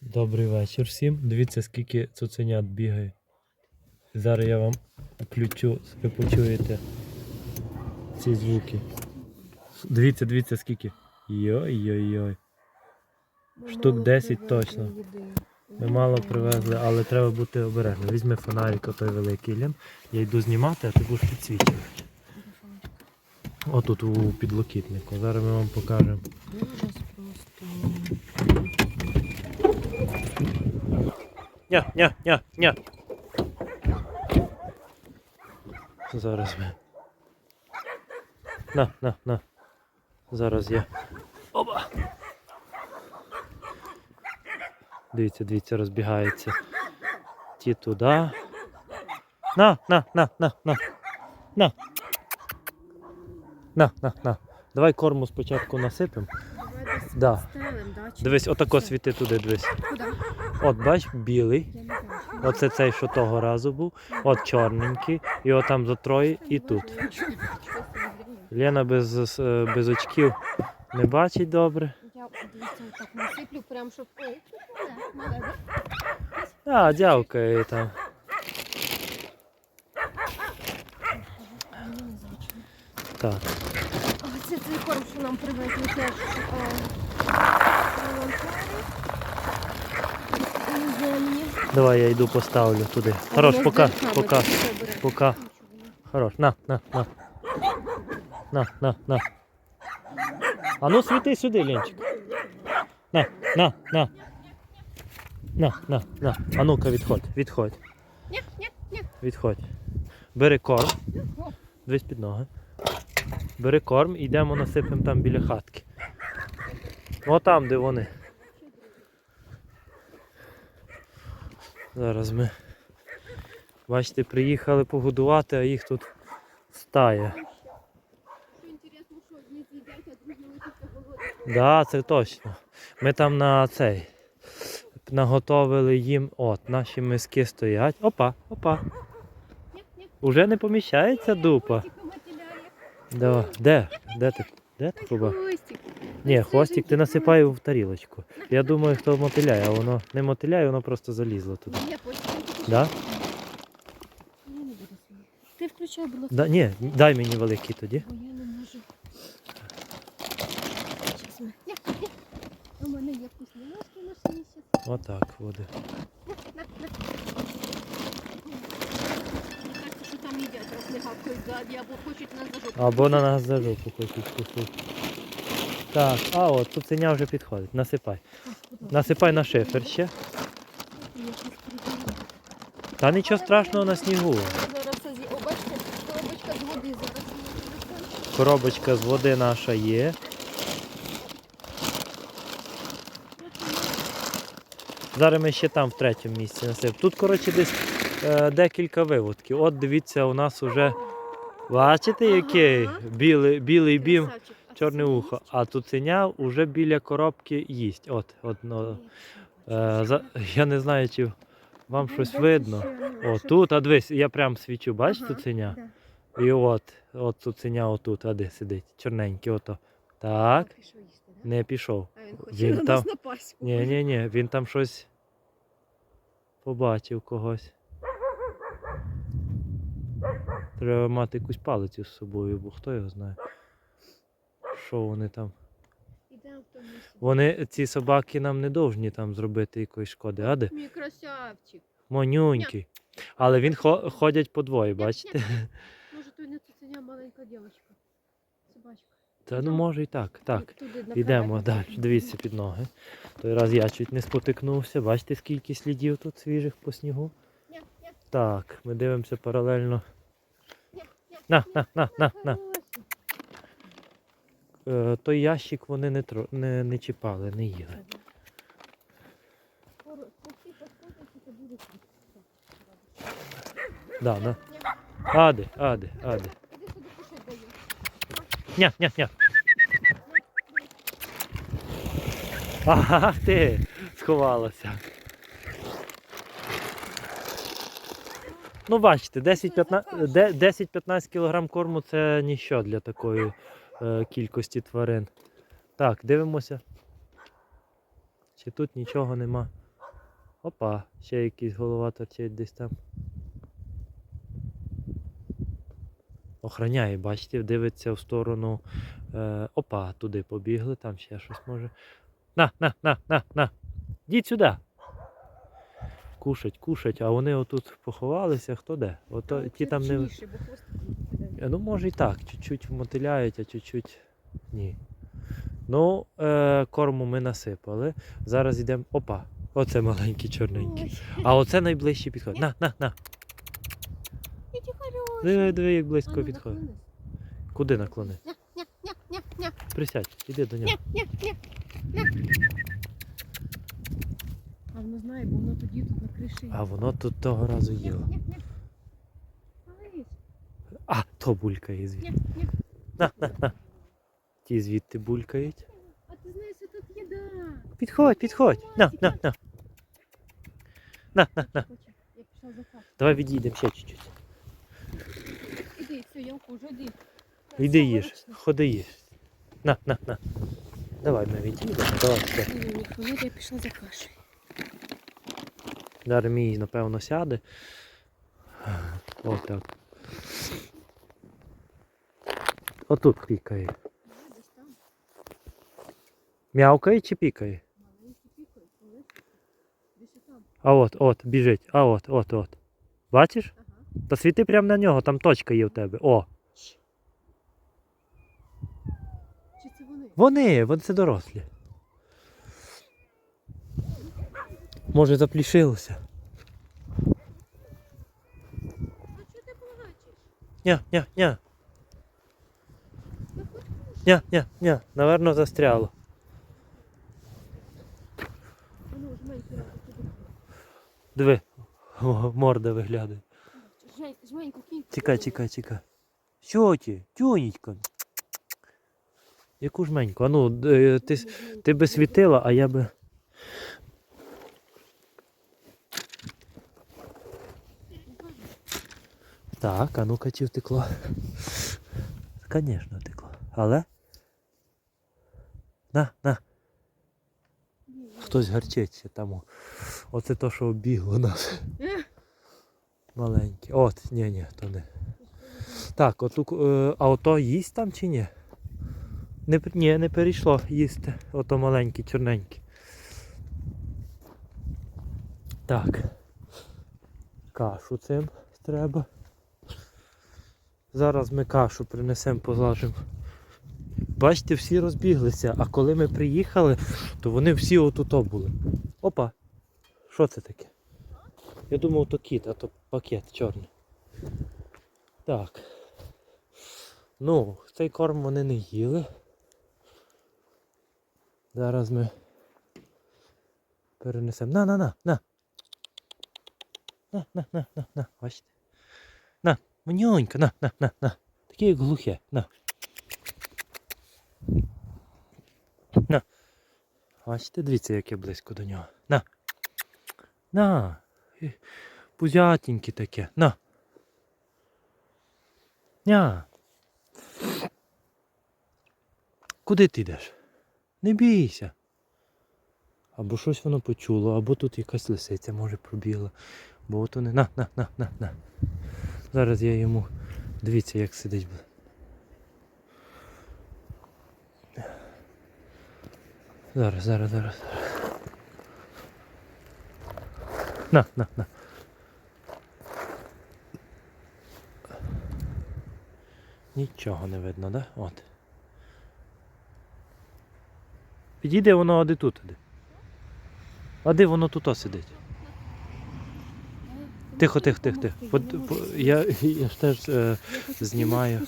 Добрий вечір всім. Дивіться, скільки цуценят бігає. Зараз я вам включу, ви почуєте ці звуки. Дивіться, дивіться, скільки. Йой-йой-йой. Штук 10 точно. Ми мало привезли, але треба бути обережним. Візьми фонарик, отой великий лям. Я йду знімати, а ти будеш підсвічувати. Отут у підлокітнику. Зараз ми вам покажемо. Ужас просто. Ня, ня, ня, ня. Зараз ми. На, на, на. Зараз я. Оба. Дивіться, дивіться, розбігається. Ті туди. На, на, на, на, на. На. На, на, на. Давай корму спочатку насипемо. Да. Дивись, отако світи туди, дивись. Куди? От бач, білий. Оце цей, що того разу був. От чорненький. І от там за троє і тут. Лена без, е, без очків не бачить добре. Я так насиплю, прям щоб. А, дявкає там. Так. Це цей корм, що нам привезли теж. е, волонтери. Давай я йду поставлю туди. Хорош, пока, пока, пока. Хорош. На, на, на. На, на, на. А ну світи сюди, Ленчик. На, на, на. На, на, на. А ну-ка відходь, відходь, відходь. Бери корм. Дивись під ноги. Бери корм і йдемо насипемо там біля хатки. О там, де вони. Зараз ми. Бачите, приїхали погодувати, а їх тут стає. Так, да, це точно. Ми там на цей. Наготовили їм. От, наші миски стоять. Опа, опа. Уже не поміщається дупа. Хвостик мотиляє. Да. Де? Де ти? Де ти Ой, хвостик. Ні, хвостик ти насипай в тарілочку. Я думаю, хто мотиляє, а воно не мотиляє, воно просто залізло туди. Хвостик, він тільки Да? не. Ти включай, будь ласка. Да, ні, дай мені великий тоді. Бо я не можу. У мене є вкусні ножки на шиї щас. Отак буде. На, на. Мені кажеться, що там їдять, або на нас за жопу хочуть кусити. Так, а от цуценя вже підходить. Насипай. Насипай на шифер ще. Та нічого страшного на снігу. Зараз це з'ї- О, бачите, коробочка з води зараз. Коробочка з води наша є. Зараз ми ще там в третьому місці насип. Тут, коротше, десь е, декілька виводків. От дивіться, у нас уже. Бачите, який? Білий, білий бім, чорне ухо. А цуценя вже біля коробки їсть. От, от, ну, е, за, я не знаю, чи вам Ну, щось видно. О, тут, а дивись, я прям свічу, бачиш цуценя? І от, от цуценя отут, а де сидить, чорненький, ото. Так, не пішов. А він хоче на там- нас напасть. Ні, ні, ні, він там щось побачив когось. Треба мати якусь палицю з собою, бо хто його знає. Що вони там. Вони, ці собаки нам не довжні там зробити якоїсь шкоди, а де? Мій красавчик. Але він хо- ходять по двоє, бачите? Може, то й не цуценя маленька дівчинка. Собачка. Та ну може і так. Так. Туди Йдемо далі. Дивіться під ноги. Той раз я чуть не спотикнувся. Бачите, скільки слідів тут свіжих по снігу. Ні, ні, Так, ми дивимося паралельно. На, на, на, на, на. Е, той ящик вони не, тро... не, не чіпали, не їли. Да, да. Ади, ади, ади. Ня, ня, ня. Ах ти, сховалася. Ну, бачите, 10-15 де- 10-15 кг корму це ніщо для такої е, кількості тварин. Так, дивимося. Чи тут нічого нема. Опа, ще якийсь голова торчить десь там. Охраняє, бачите, дивиться в сторону. Е, опа, туди побігли, там ще щось може. На, на, на, на, на. Йдіть сюди. Кушать, кушать, а вони отут поховалися, хто де? Ото, ті там не. Ну, може і так, чуть-чуть мотиляють, а чуть-чуть ні. Ну, е, корму ми насипали. Зараз йдемо. Опа! Оце маленький чорненький. А оце найближчий підходить. На, на, на. Диви, диви, як близько підходить. Куди наклони? Присядь, іди до нього. А воно знає, бо воно тоді тут на криші. А воно тут того разу їло. А, то булькає звідти. На, на, на. Ті звідти булькають. А ти знаєш, що тут їда. Підходь, підходь. На, на, на. На, на, на. Давай відійдемо ще чуть-чуть. Іди, все, я ухожу, іди. Іди їж, ходи їж. На, на, на. Давай ми відійдемо. Давай все. Ні, я пішла за кашею. Зараз мій, напевно, сяде. Отак. Отут пікає. М'явкає чи пікає? А от, от, біжить. А от, от, от. Бачиш? Ага. Та світи прямо на нього, там точка є в тебе. О. Чи це вони? Вони, вони це дорослі. Може заплішилося. Ти? Ня, ня, ня. Ня, ня, ня. Наверно, застряло. Диви. Морда виглядає. Чекай, чекай, чекай. Що ті? Тюнечка. Яку жменьку? А ну, е, ти, ти би світила, а я би. Так, а ну-ка чи втекло. Звісно, втекло. Але. На, на. Хтось гарчиться там. Оце то, що обігло нас. Маленьке. От, ні, ні, то не. Так, оту, е, а ото їсть там чи ні? Не, ні, не перейшло їсти. Ото маленьке, чорненьке. Так. Кашу цим треба. Зараз ми кашу принесемо, позлажимо. Бачите, всі розбіглися, а коли ми приїхали, то вони всі отуто були. Опа! Що це таке? Я думав, то кіт, а то пакет чорний. Так. Ну, цей корм вони не їли. Зараз ми перенесемо. На, на, на, на. На, на, на, на, на, бачите. На, на, на, на, на. Таке як глухе, на. На. Бачите, дивіться, як я близько до нього. На. На. Пузятеньке таке. На. Ня. Куди ти йдеш? Не бійся. Або щось воно почуло, або тут якась лисиця може пробігла. Бо от вони. На, на, на, на, на. Зараз я йому. Дивіться, як сидить. Зараз, зараз, зараз. На, на, на. Нічого не видно, да? От. Підійде воно оди тут. Оди. А де воно тут сидить? Тихо, тихо, тихо, тихо. По- Я, я ж теж е, знімаю.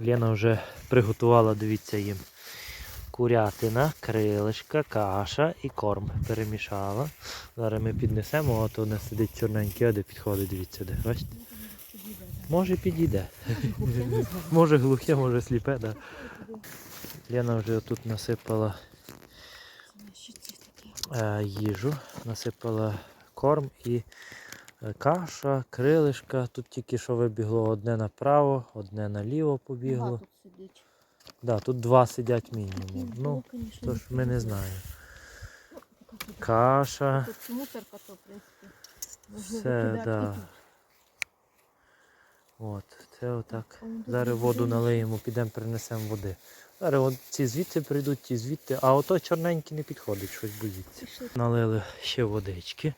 Лена вже приготувала, дивіться їм. Курятина, крилишка, каша і корм перемішала. Зараз ми піднесемо, от вона сидить чорненький, а підходить, дивіться, де. Бачите? Може підійде. Може глухе, може сліпе, да. Лена вже тут насипала е, їжу, насипала корм і е, каша, крилишка. Тут тільки що вибігло одне направо, одне наліво побігло. Да, тут два сидять мінімум. Ну, тож ми не знаємо. каша. Тут мусорка, то, в принципі. Все, да. От, це отак. Зараз воду налиємо, підемо принесемо води. Зараз от ці звідси прийдуть, ті звідти, а ото чорненький не підходить, щось боїться. Налили ще водички.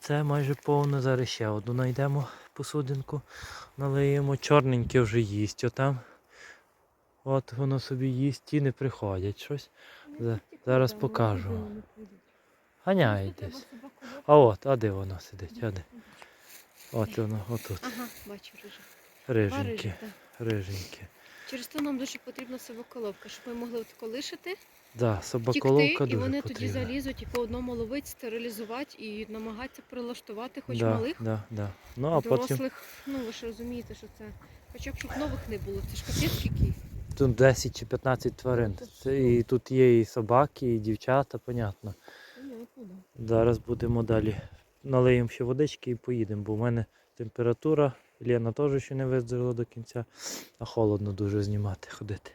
Це майже повно. Зараз ще одну знайдемо посудинку. Налиємо. Чорненьке вже їсть отам. От воно собі їсть, ті не приходять щось. Зараз покажу. Ганяє десь. А от, а де воно сидить? А де? От воно, отут. Ага, бачу, рижа. Риженьке, так. риженьке. Через то нам дуже потрібна собаколовка, щоб ми могли от колишити, Да, тікти, собаколовка і дуже вони тоді залізуть і по одному ловить, стерилізувати і намагатися прилаштувати хоч да, малих, да, да. Ну а потім дорослих. Ну ви ж розумієте, що це. Хоча б щоб нових не було. Це ж капець скільки. тут 10 чи 15 тварин. Це Це, і тут є і собаки, і дівчата, понятно. Понятно. Зараз будемо далі. Налиємо ще водички і поїдемо, бо в мене температура. Лена теж ще не виздорила до кінця, а холодно дуже знімати, ходити.